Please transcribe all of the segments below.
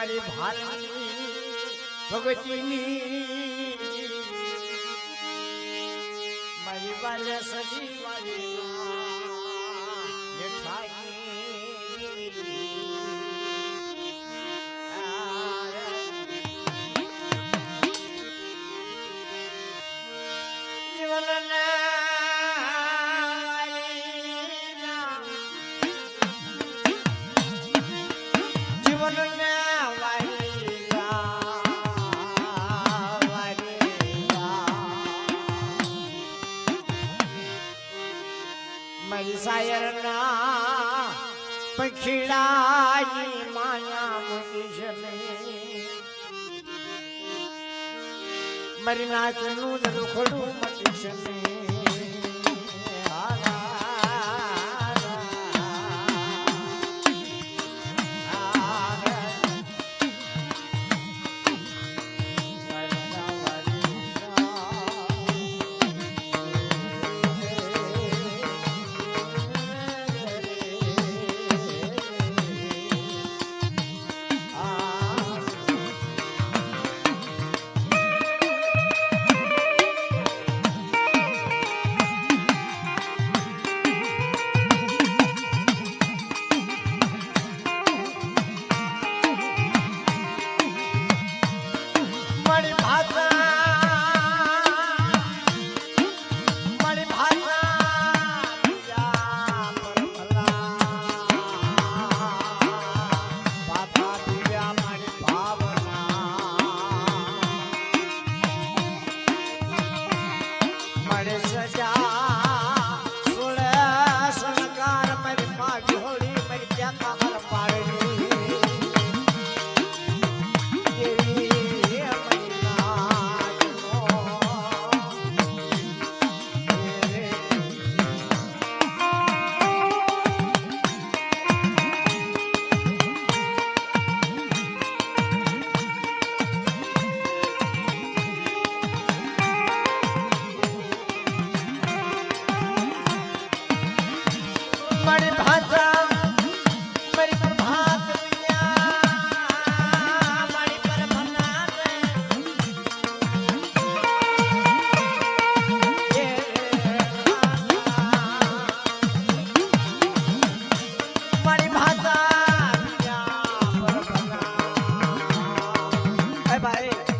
મારી ભારતની ભગતીની. મારી બાલ સજી મારી મારી નાચનું જરું ખોડું મટી છે है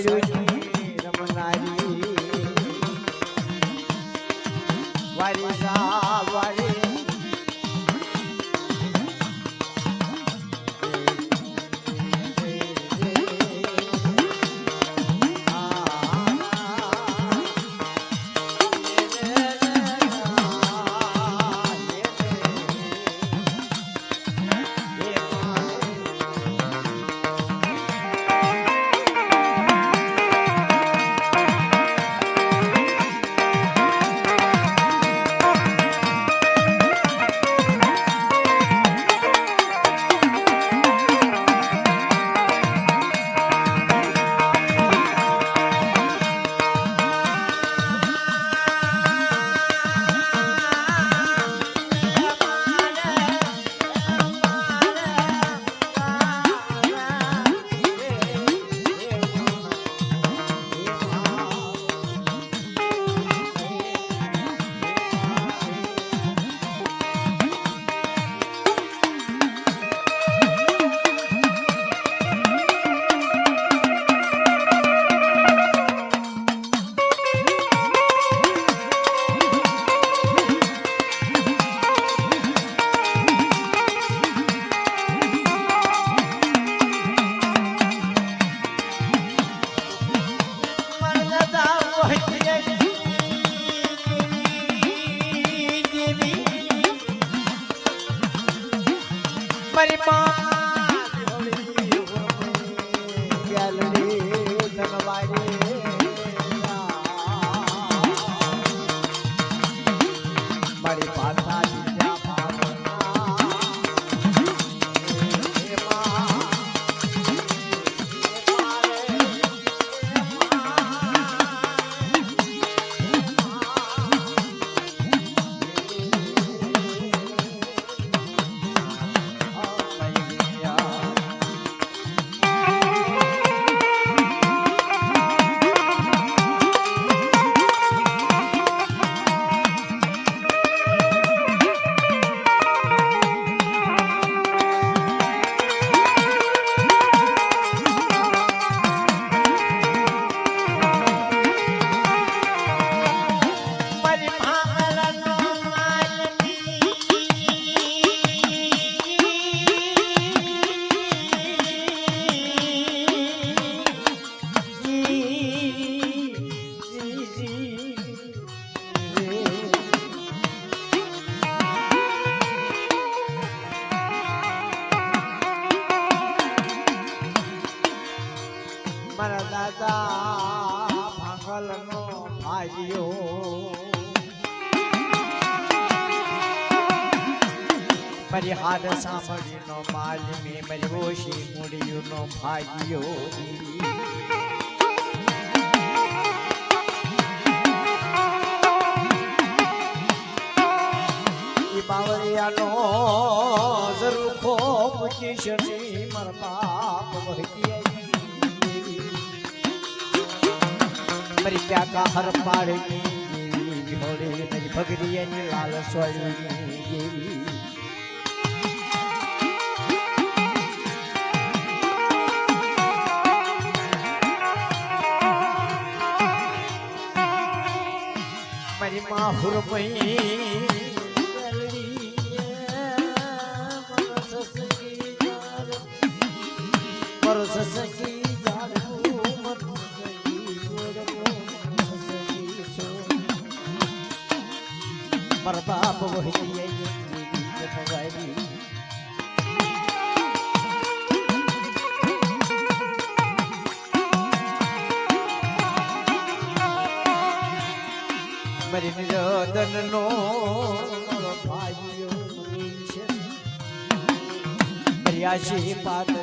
জয় महिमा મારી હાડ સાંભળીનો માલમી મારી ઓશી મૂડીનો ભાગ્યો દેવી ઈ બાવળિયાનો ઝરૂખો મૂકી શની મારા બાપ વહી મારી પ્યાકા હર પાડની મારી લાલ સોયની દેવી મારી માં હુરમઈ મારો સસકી જાડું મારો સસકી સોરમો સસકી સો મારા બાપ વહી મારી આશી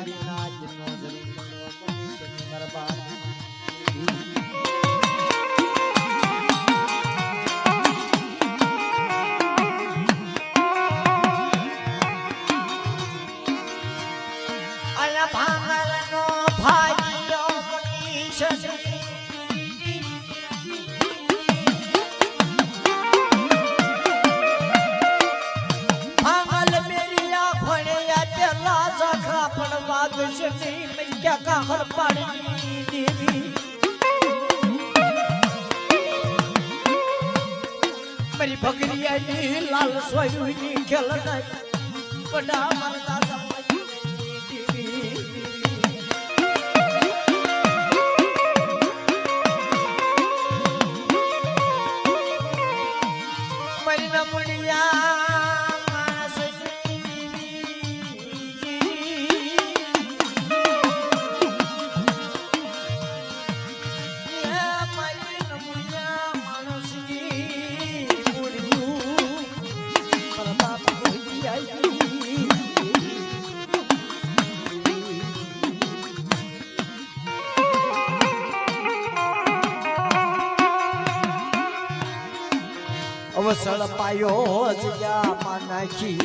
અવસળ પાયો જગ્યામાં નાખી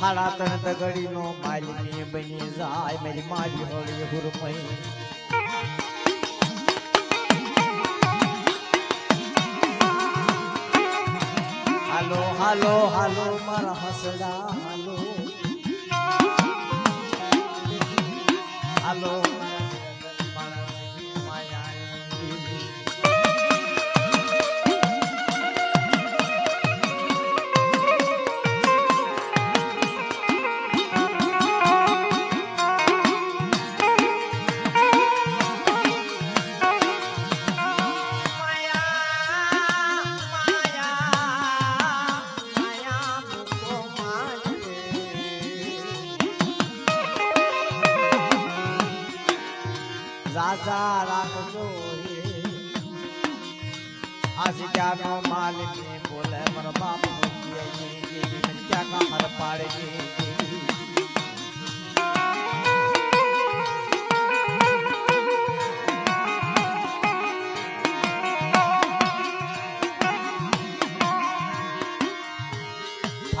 હાડા તન દગડીનો માલિની બની જાય, મારી મારી હોળી હુરમઈ હાલો હાલો હાલો, મારા હસડા, હાલો. હાલો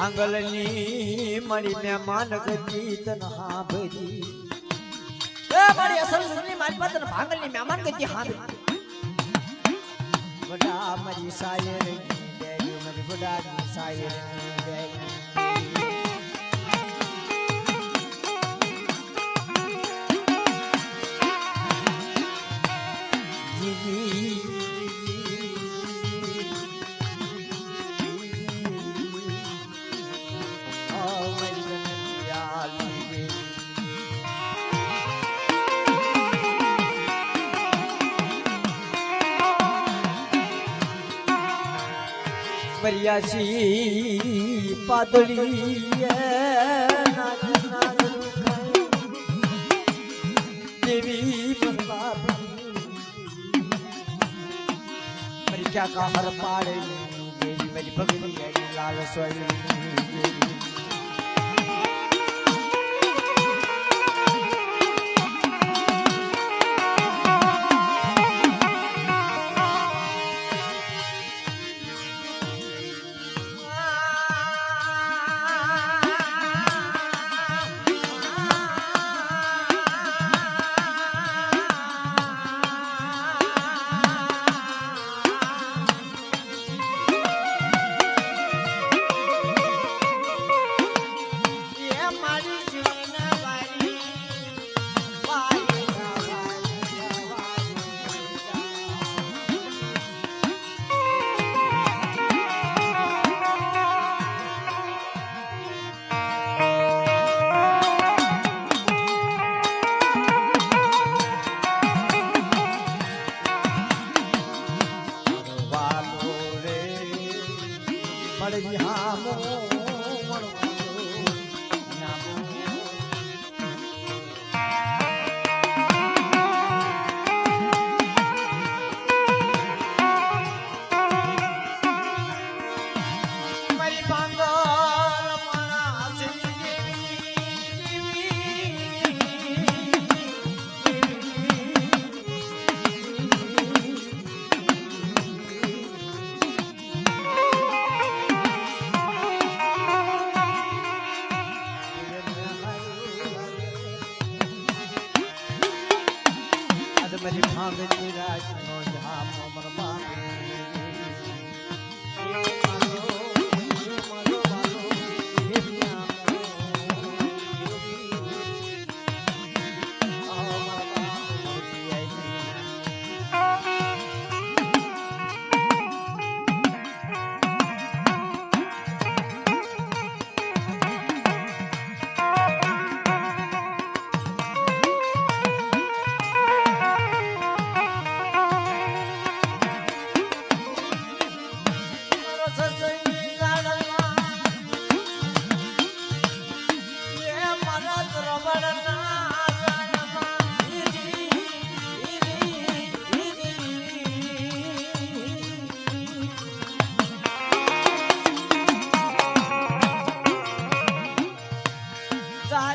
ભાંગલની મારી મહેમાન ગતિ તન હાંભળી. એ મારી અસલ સુની મારી પાસે ભાંગલની મહેમાન ગતિ હાંભળી? બડા મારી સાયર દેવી મારી બડા સાયર દેવી મર્યા છી પાતળી દેવી મરી ક્યાં કામર પાડે દેવી મારી ભગની લાલ સ્વયં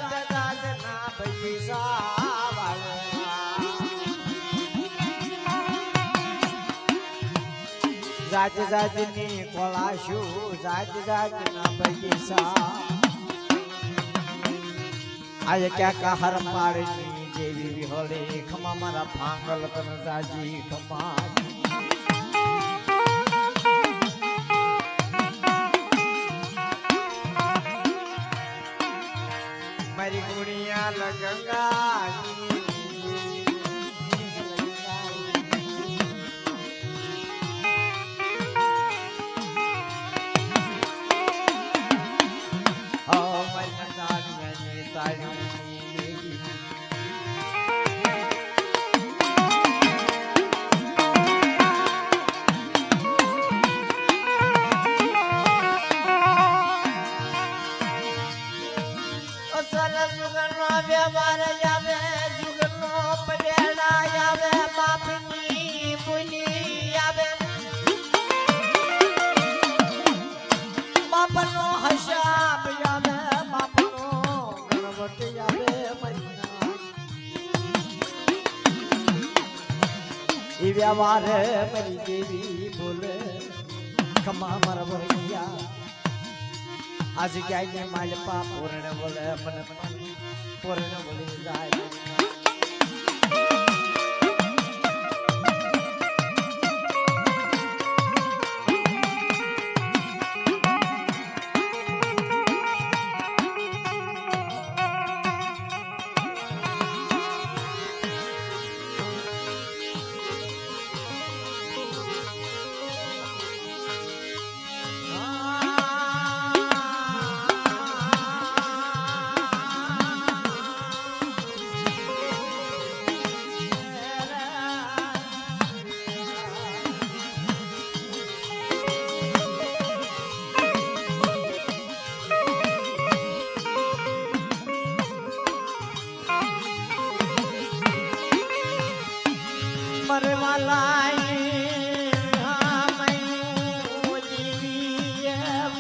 જાત જાત ના પૈસા વાળા જાત જાતની કોળાશું જાત જાતના પૈસા આજે ક્યાં કાહર પાડની જેવી વિહોળે ખમા મારા ફાંગલ તન જાજી ખમા વ્યવહાર મરી દેવી બોલે ખમા મારા ભૈયા આ જગ્યાએ ને માલપા પૂર્ણ બોલે મને પૂર્ણ બોલી જાય